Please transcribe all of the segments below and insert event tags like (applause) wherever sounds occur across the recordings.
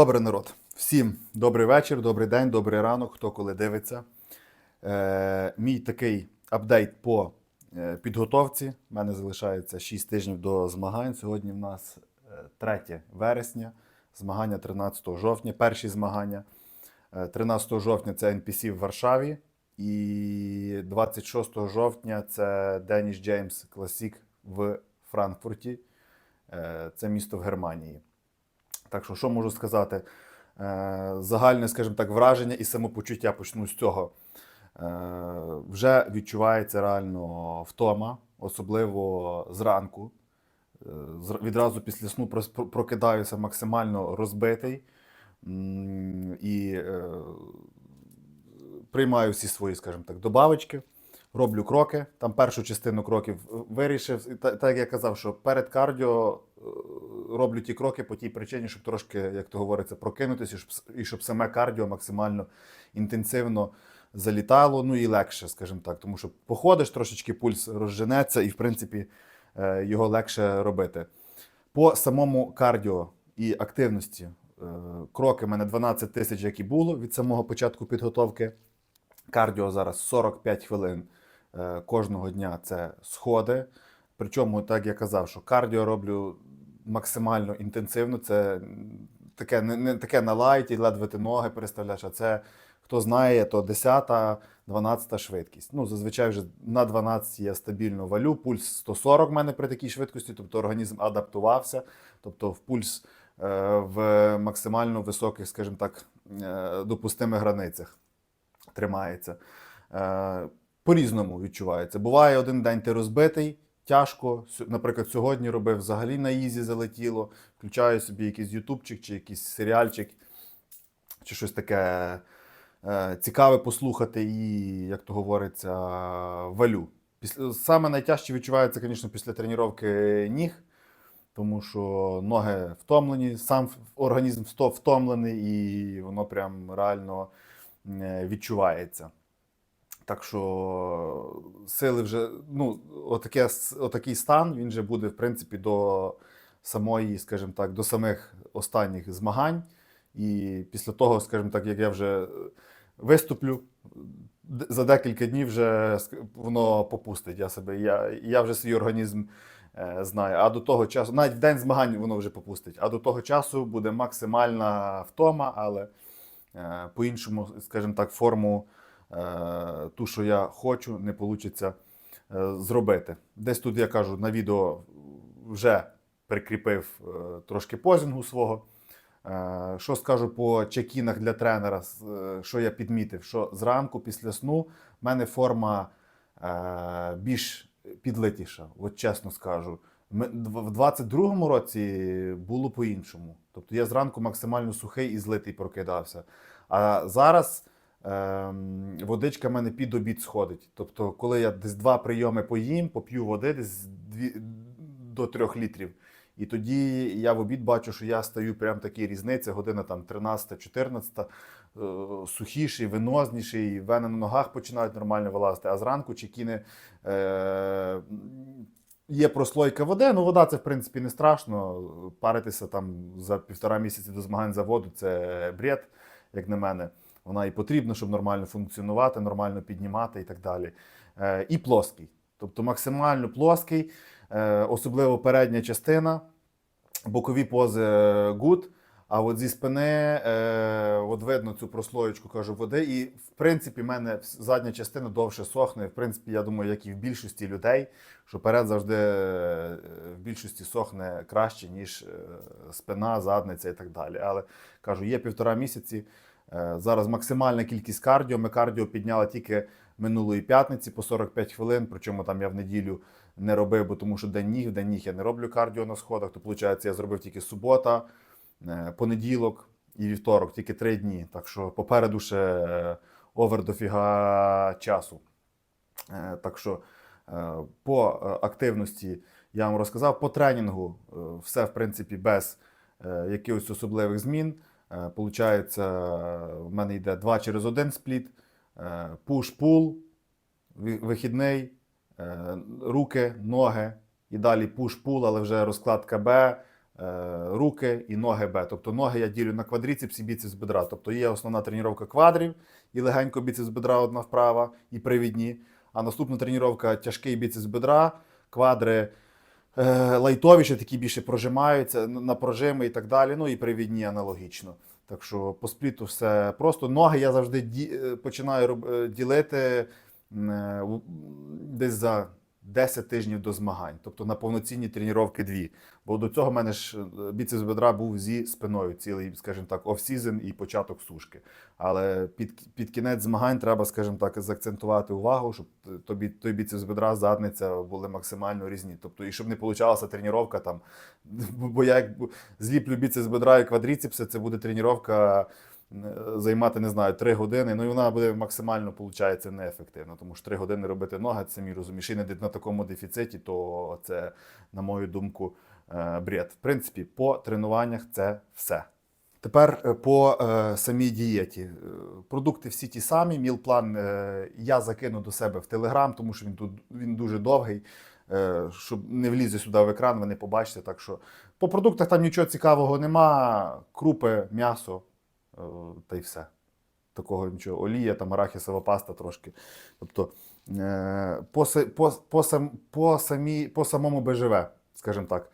Добрий народ. Всім добрий вечір, добрий день, добрий ранок, хто коли дивиться. Е, мій такий апдейт по е, підготовці. У мене залишається 6 тижнів до змагань. Сьогодні в нас е, 3 вересня, змагання 13 жовтня, перші змагання. Е, 13 жовтня це NPC в Варшаві. І 26 жовтня це Деніс Джеймс Класік в Франкфурті. Е, Це місто в Германії. Так що, що можу сказати? Е, Загальне, скажімо так, враження і самопочуття почну з цього. Е, Вже відчувається реально втома, особливо зранку. Е, Відразу після сну прокидаюся максимально розбитий і приймаю всі свої, скажімо так, добавочки, роблю кроки. Там першу частину кроків вирішив. Так як я казав, що перед кардіо е, роблю ті кроки по тій причині, щоб трошки, як то говориться, прокинутися, і щоб, саме кардіо максимально інтенсивно залітало, ну і легше, скажімо так. Тому що походиш, трошечки пульс розженеться, і в принципі е, його легше робити. По самому кардіо і активності е, кроки в мене 12 тисяч, як і було від самого початку підготовки. Кардіо зараз 45 хвилин е, кожного дня це сходи. Причому, так я казав, що кардіо роблю максимально інтенсивно. Це таке не, не таке на лайті, ледве ти ноги переставляєш, а це хто знає, то 10-12-та швидкість. Ну, зазвичай вже на 12 я стабільно валю. Пульс 140 в мене при такій швидкості, тобто організм адаптувався, тобто в пульс е, в максимально високих, скажімо так, е, допустимих границях тримається. По-різному відчувається. Буває один день ти розбитий, тяжко. Наприклад, сьогодні робив взагалі на ізі залетіло. Включаю собі якийсь ютубчик чи якийсь серіальчик, чи щось таке е, цікаве послухати і, як то говориться, валю. Після, саме найтяжче відчувається, звісно, після тренування ніг, тому що ноги втомлені, сам організм втомлений, і воно прям реально е, відчувається. Так що сили вже, ну, отаке, отакий стан, він вже буде, в принципі, до самої, скажімо так, до самих останніх змагань. І після того, скажімо так, як я вже виступлю, за декілька днів вже воно попустить. Я себе, я, я вже свій організм е, знаю. А до того часу, навіть в день змагань воно вже попустить. А до того часу буде максимальна втома, але е, по-іншому, скажімо так, форму ту, що я хочу, не вийде зробити. Десь тут я кажу на відео вже прикріпив е, трошки позінгу свого. Е, Що скажу по чекінах для тренера, е, що я підмітив, що зранку після сну в мене форма е, більш підлитіша, от чесно скажу. В 22-му році було по-іншому. Тобто я зранку максимально сухий і злитий прокидався. А зараз водичка в мене під обід сходить. Тобто, коли я десь два прийоми поїм, поп'ю води десь дві, до трьох літрів. І тоді я в обід бачу, що я стаю прям такий різниця, година там 13-14, е, сухіший, венозніший, вени на ногах починають нормально вилазити, а зранку чекіни е, є прослойка води. Ну, вода це в принципі не страшно. Паритися там за півтора місяці до змагань за воду це бред, як на мене. Вона і потрібна, щоб нормально функціонувати, нормально піднімати і так далі. Е, і плоский. Тобто максимально плоский, е, особливо передня частина, бокові пози е, good, а от зі спини е, от видно цю прослоєчку кажу, води. І в принципі, в мене задня частина довше сохне. В принципі, я думаю, як і в більшості людей, що перед завжди е, в більшості сохне краще, ніж е, спина, задниця і так далі. Але кажу, є півтора місяці. Е, Зараз максимальна кількість кардіо. Ми кардіо підняли тільки минулої п'ятниці по 45 хвилин. Причому там я в неділю не робив, бо тому що день ніг, день ніг я не роблю кардіо на сходах. То виходить, я зробив тільки субота, е, понеділок і вівторок, тільки три дні. Так що попереду ще е, овер дофіга часу. Так що по активності я вам розказав. По тренінгу все, в принципі, без якихось особливих змін. Е, Получається, в мене йде 2 через 1 спліт, е, пуш-пул, вихідний, е, руки, ноги і далі пуш-пул, але вже розкладка Б, руки і ноги Б. Тобто ноги я ділю на квадріцепс і біцепс бедра. Тобто є основна тренування квадрів і легенько біцепс бедра одна вправа і привідні. А наступна тренування тяжкий біцепс бедра, квадри лайтовіші, такі більше прожимаються на прожими і так далі. Ну і привідні аналогічно. Так що по спліту все просто. Ноги я завжди ді, е, починаю е, ділити е, десь за 10 тижнів до змагань, тобто на повноцінні тренування дві. Бо до цього в мене ж е, біцепс бедра був зі спиною, цілий, скажімо так, оф-сізон і початок сушки. Але під, під кінець змагань треба, скажімо так, заакцентувати увагу, щоб тобі той біцепс бедра, задниця були максимально різні. Тобто, і щоб не получалася тренування там. (laughs) Бо я як зліплю біцепс бедра і квадріцепси, це буде тренування займати, не знаю, 3 години. Ну і вона буде максимально, виходить, неефективна. Тому що 3 години робити ноги, це самі розумієш, і не на такому дефіциті, то це, на мою думку, е, бред. В принципі, по тренуваннях це все. Тепер е, по е, самій дієті. Е, Продукти всі ті самі. Міл-план е, я закину до себе в Телеграм, тому що він тут він дуже довгий. Е, щоб не влізе сюди в екран, ви не побачите. Так що по продуктах там нічого цікавого нема. Крупи, м'ясо та й все. Такого нічого. Олія, там арахісова паста трошки. Тобто е, по, по, по, по, самі, по самому БЖВ, скажімо так.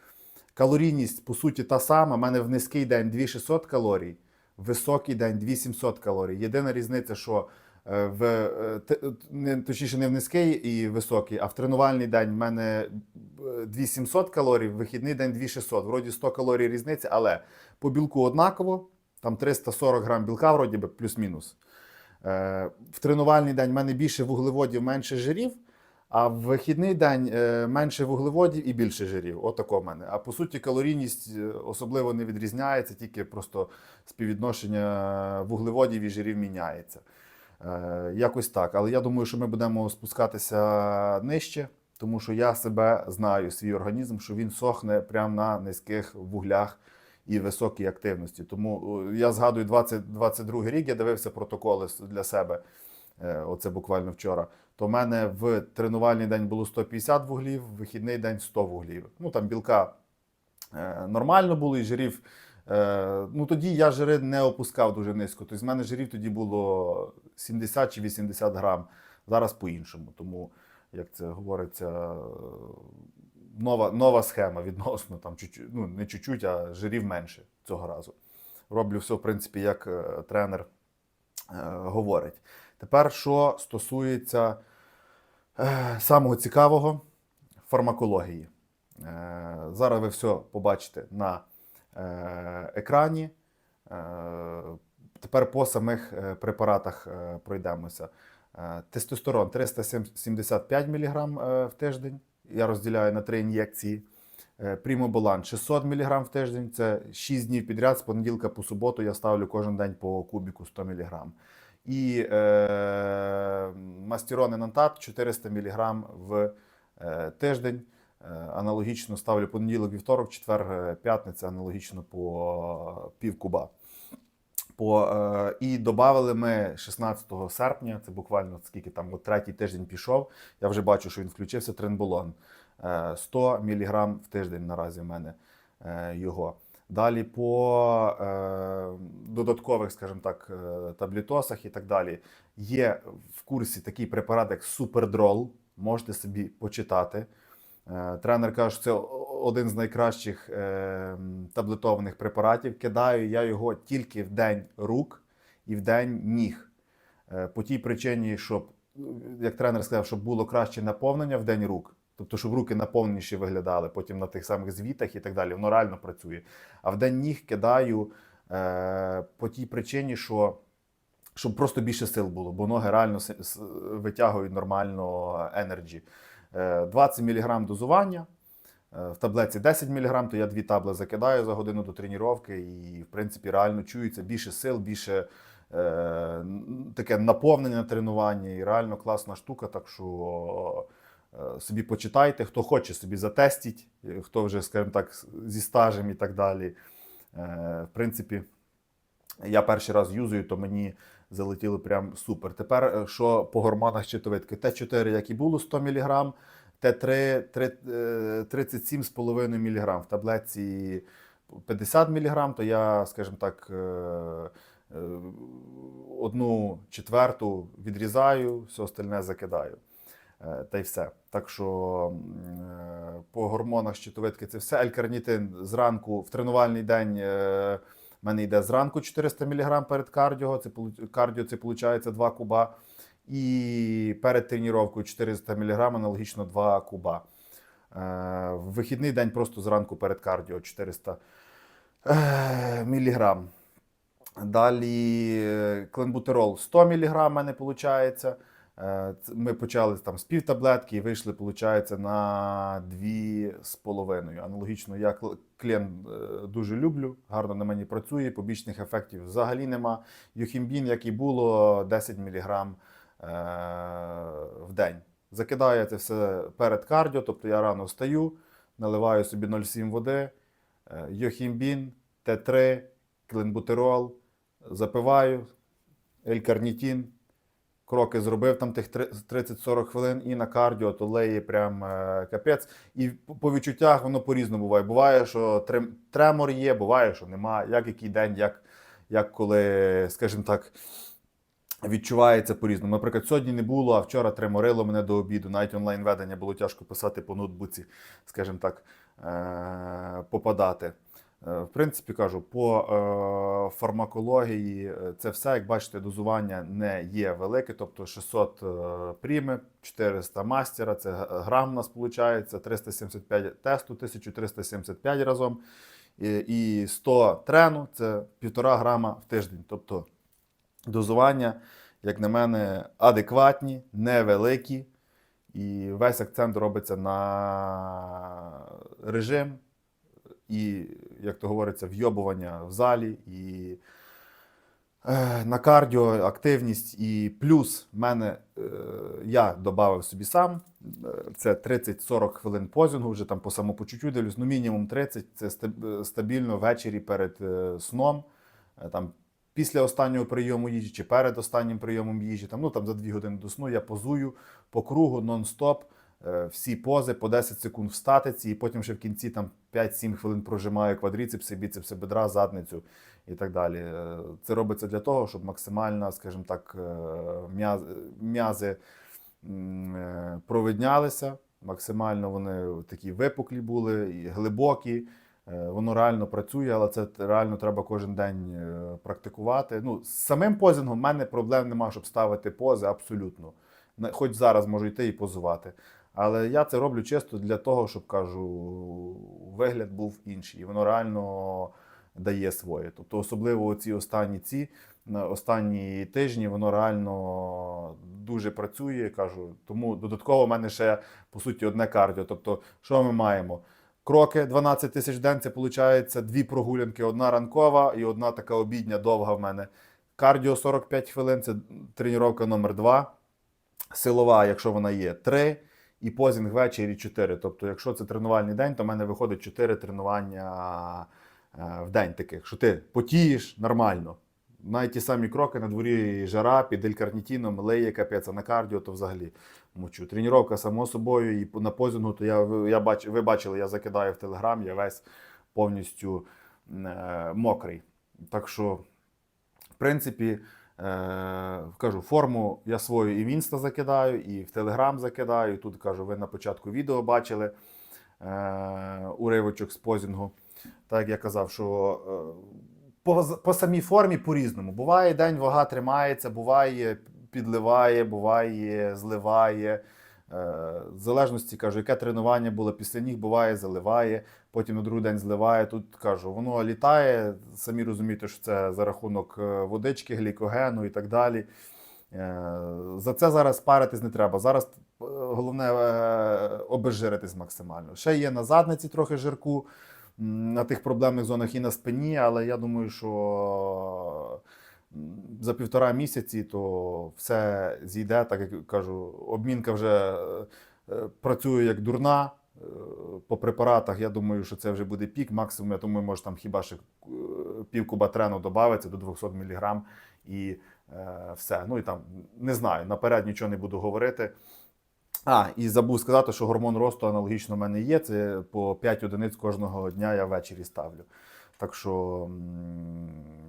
Калорійність, по суті, та сама. У мене в низький день 2600 калорій, в високий день 2700 калорій. Єдина різниця, що е, в, е, точніше, не в низький і високий, а в тренувальний день в мене е, 2700 калорій, в вихідний день 2600. Вроді 100 калорій різниця, але по білку однаково, там 340 грам білка, вроді би, плюс-мінус. Е, В тренувальний день в мене більше вуглеводів, менше жирів, а в вихідний день е, менше вуглеводів і більше жирів. Отако в мене. А по суті, калорійність е, особливо не відрізняється, тільки просто співвідношення вуглеводів і жирів міняється. Е, Якось так. Але я думаю, що ми будемо спускатися нижче, тому що я себе знаю, свій організм, що він сохне прямо на низьких вуглях і високій активності. Тому я згадую 2022 рік, я дивився протоколи для себе. е, Оце буквально вчора. То в мене в тренувальний день було 150 вуглів, в вихідний день 100 вуглів. Ну там білка е, нормально було, і жирів. Е, ну тоді я жири не опускав дуже низько. Тобто в мене жирів тоді було 70 чи 80 грам. Зараз по-іншому. Тому, як це говориться, нова, нова схема відносно там чуть-чуть, ну не чуть-чуть, а жирів менше цього разу. Роблю все, в принципі, як е, тренер е, говорить. Тепер, що стосується е, самого цікавого фармакології. Зараз ви все побачите на екрані. Тепер по самих препаратах пройдемося. Тестостерон 375 мг в тиждень. Я розділяю на три ін'єкції. Е, Прімоболан 600 мг в тиждень. Це 6 днів підряд, з понеділка по суботу я ставлю кожен день по кубіку 100 мг. І е, мастірон енантат 400 мг в е, тиждень. Е, Аналогічно ставлю понеділок, вівторок, четвер, е, п'ятниця, аналогічно по пів куба. По, е, і додали ми 16 серпня, це буквально скільки там, от третій тиждень пішов. Я вже бачу, що він включився тренболон. Е, 100 мг в тиждень наразі в мене е, його. Далі по е, додаткових, скажімо так, е, таблітосах і так далі. Є в курсі такий препарат, як Супердрол. Можете собі почитати. Е, Тренер каже, що це один з найкращих е, таблетованих препаратів. Кидаю я його тільки в день рук і в день ніг. Е, По тій причині, щоб, як тренер сказав, щоб було краще наповнення в день рук. Тобто, щоб руки наповненіші виглядали потім на тих самих звітах і так далі. Воно реально працює. А в день ніг кидаю по тій причині, що щоб просто більше сил було, бо ноги реально витягують нормально енерджі. Е, 20 мг дозування. е, В таблетці 10 мг, то я дві табли закидаю за годину до тренування, і, в принципі, реально чується більше сил, більше е, таке наповнення на тренування. І реально класна штука. Так що е, собі почитайте, хто хоче, собі затестіть, е, хто вже, скажімо так, зі стажем і так далі. Е, В принципі, я перший раз юзую, то мені залетіло прям супер. Тепер, е, що по гормонах щитовидки? Т4, як і було 100 мг, Т3 три- е, 37,5 мг. В таблетці 50 мг, то я, скажімо так, е, е, одну четверту відрізаю, все остальне закидаю. Та й все. Так що по гормонах щитовидки це все. Елькарнітин зранку в тренувальний день в мене йде зранку 400 мг перед кардіо. Це кардіо це виходить 2 куба. І перед тренуванням 400 мг аналогічно 2 куба. Е, В вихідний день просто зранку перед кардіо 400 мг. Далі е, кленбутерол 100 мг в мене виходить. Ми почали там з пів таблетки і вийшли, виходить, на 2,5. Аналогічно, я клен е, дуже люблю, гарно на мені працює, побічних ефектів взагалі нема. Юхімбін, як і було, 10 мг в день. Закидаю це все перед кардіо, тобто я рано встаю, наливаю собі 0,7 води, е, йохімбін, Т3, кленбутерол, запиваю, елькарнітін, кроки зробив там тих 30-40 хвилин і на кардіо, то леє прям е, капець. І по- відчуттях воно по-різному буває. Буває, що тремор є, буває, що нема. Як який день, як, як коли, скажімо так, відчувається по-різному. Наприклад, сьогодні не було, а вчора треморило мене до обіду. Навіть онлайн-ведення було тяжко писати по ноутбуці, скажімо так, е- попадати. Е, В принципі, кажу, по е, фармакології е, це все, як бачите, дозування не є велике, тобто 600 е, пріми, 400 мастера, це грам у нас виходить, 375 тесту, 1375 разом, і 100 трену це 1,5 грама в тиждень. Тобто дозування, як на мене, адекватні, невеликі, і весь акцент робиться на режим і, як то говориться, вйобування в залі, і е, на кардіо, активність. І плюс мене е, я додав собі сам. е, Це 30-40 хвилин позінгу, вже там по самопочуттю дивлюсь, ну мінімум 30 це стабільно ввечері перед е, сном. Е, Там, після останнього прийому їжі чи перед останнім прийомом їжі, там, ну, там за 2 години до сну я позую по кругу нон-стоп, е, всі пози по 10 секунд в статиці, і потім ще в кінці там 5-7 хвилин прожимаю квадріцепси, біцепси бедра, задницю і так далі. Е, Це робиться для того, щоб максимально, скажімо так, е, м'язи е, провиднялися, максимально вони такі випуклі були і глибокі. Е, Воно реально працює, але це реально треба кожен день е, практикувати. Ну, з самим позінгом в мене проблем немає, щоб ставити пози абсолютно. Хоч зараз можу йти і позувати. Але я це роблю чисто для того, щоб кажу, вигляд був інший. І воно реально дає своє. Тобто, особливо ці останні ці останні тижні, воно реально дуже працює. Кажу, тому додатково в мене ще по суті одне кардіо. Тобто, що ми маємо? Кроки 12 тисяч день, це виходить дві прогулянки: одна ранкова і одна така обідня довга в мене. Кардіо 45 хвилин, це тренування номер 2. Силова, якщо вона є, 3. І позінг ввечері 4. Тобто, якщо це тренувальний день, то в мене виходить 4 тренування е, в день таких, що ти потієш нормально. Навіть ті самі кроки на дворі жара під елькарнітіном, леє капець, а на кардіо, то взагалі мучу. Тренування, само собою, і на позінгу, то я, я бач, ви бачили, я закидаю в Телеграм, я весь повністю е, мокрий. Так що, в принципі, е, кажу, форму я свою і в інста закидаю, і в Телеграм закидаю. Тут кажу, ви на початку відео бачили е, уривочок з позінгу. Так я казав, що е, по, по самій формі по-різному. Буває день вага тримається, буває підливає, буває зливає. Е, В залежності кажу, яке тренування було після ніг, буває, заливає, потім на другий день зливає. Тут кажу, воно літає. Самі розумієте, що це за рахунок е, водички, глікогену і так далі. Е, За це зараз паритись не треба. Зараз головне обезжиритись максимально. Ще є на задниці трохи жирку на тих проблемних зонах і на спині, але я думаю, що за півтора місяці то все зійде, так як кажу, обмінка вже е, е, працює як дурна. Е, По препаратах, я думаю, що це вже буде пік. Максимум, я думаю, може там хіба ще пів куба трену до 200 мг і е, все. Ну і там не знаю, наперед нічого не буду говорити. А, і забув сказати, що гормон росту аналогічно в мене є. Це по 5 одиниць кожного дня я ввечері ставлю. Так що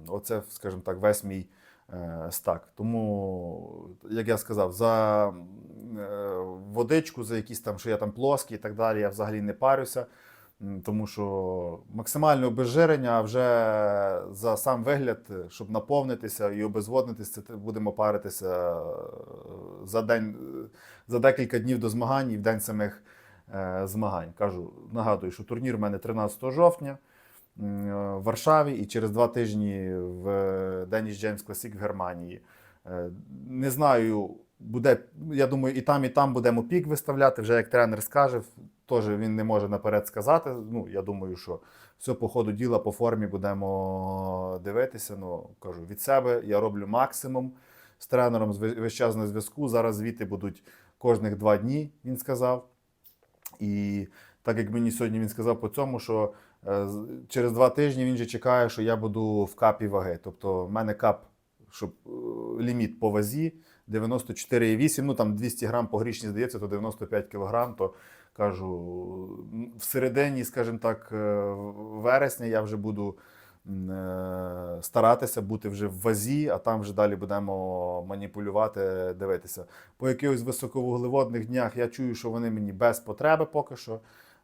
оце, скажімо так, весь мій е, стак. Тому, як я сказав, за е, водичку, за якісь там, що я там плоский і так далі, я взагалі не парюся. Тому що максимальне обезжирення, вже за сам вигляд, щоб наповнитися і обезводнитися, це будемо паритися е, за день, за декілька днів до змагань і в день самих змагань. Кажу, нагадую, що турнір в мене 13 жовтня в Варшаві і через два тижні в Danish James Classic в Германії. Е, Не знаю, буде, я думаю, і там, і там будемо пік виставляти. Вже як тренер скаже, теж він не може наперед сказати. Ну, я думаю, що все по ходу діла, по формі будемо дивитися. Ну, кажу, від себе я роблю максимум з тренером з на зв'язку. Зараз звіти будуть кожних два дні, він сказав. І так як мені сьогодні він сказав по цьому, що е, через два тижні він же чекає, що я буду в капі ваги. Тобто в мене кап, щоб е, ліміт по вазі 94,8, ну там 200 грам по грішні здається, то 95 кілограм, то кажу, в середині, скажімо так, е, вересня я вже буду е, старатися бути вже в вазі, а там вже далі будемо маніпулювати, дивитися. По якихось високовуглеводних днях я чую, що вони мені без потреби поки що.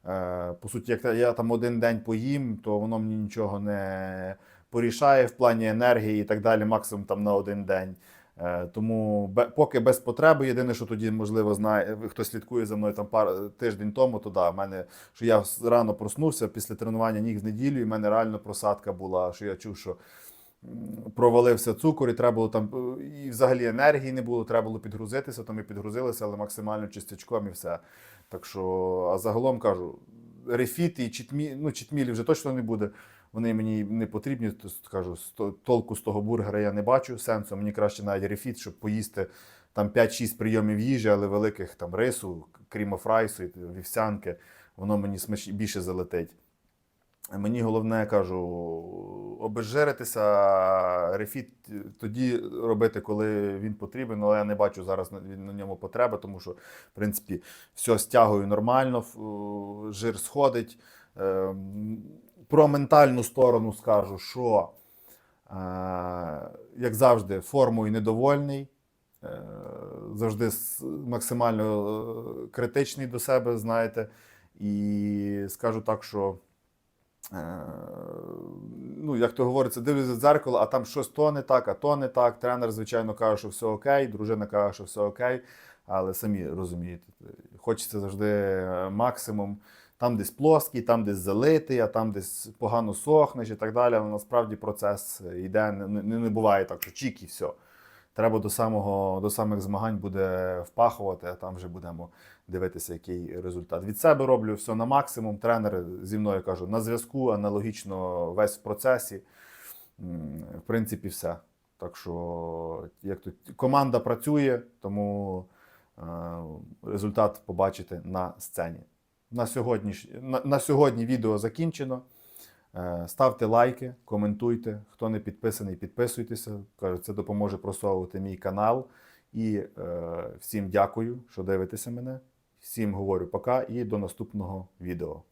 Е, По суті, як я там один день поїм, то воно мені нічого не порішає в плані енергії і так далі, максимум там на один день. Е, Тому поки без потреби, єдине, що тоді, можливо, знає, хто слідкує за мною там пар тиждень тому, то да, в мене що я рано проснувся після тренування ніг в неділю, і в мене реально просадка була, що я чув, що провалився цукор, і треба було там, і взагалі енергії не було, треба було підгрузитися, то ми підгрузилися, але максимально чистячком і все. Так що, а загалом кажу, рефіт і читмі, ну, читмілі вже точно не буде. Вони мені не потрібні. то Кажу, толку з того бургера я не бачу. Сенсу мені краще навіть рефіт, щоб поїсти там 5-6 прийомів їжі, але великих там рису, крім фрайсу, вівсянки, воно мені смач... більше залетить. Мені головне, кажу, обезжиритися, рефіт тоді робити, коли він потрібен, але я не бачу зараз на, ньому потреби, тому що, в принципі, все стягую нормально, жир сходить. Ем, Про ментальну сторону скажу, що, е, як завжди, формою недовольний. Е, Завжди максимально е, критичний до себе, знаєте. І скажу так, що Е, ну, як то говориться, дивлюся в дзеркало, а там щось то не так, а то не так. Тренер, звичайно, каже, що все окей, дружина каже, що все окей, але самі розумієте, хочеться завжди е, максимум. Там десь плоский, там десь залитий, а там десь погано сохнеш і так далі. Але насправді процес йде, не, не, не буває так, що чік і все. Треба до самого до самих змагань буде впахувати, а там вже будемо дивитися, який результат. Від себе роблю все на максимум. Тренер зі мною кажу на зв'язку, аналогічно весь в процесі. В принципі, все. Так що, як тут команда працює, тому е, результат побачите на сцені. На сьогодні, на, на сьогодні відео закінчено. Е, Ставте лайки, коментуйте. Хто не підписаний, підписуйтеся. Кажу, це допоможе просовувати мій канал. І е, всім дякую, що дивитеся мене. Всім говорю пока і до наступного відео.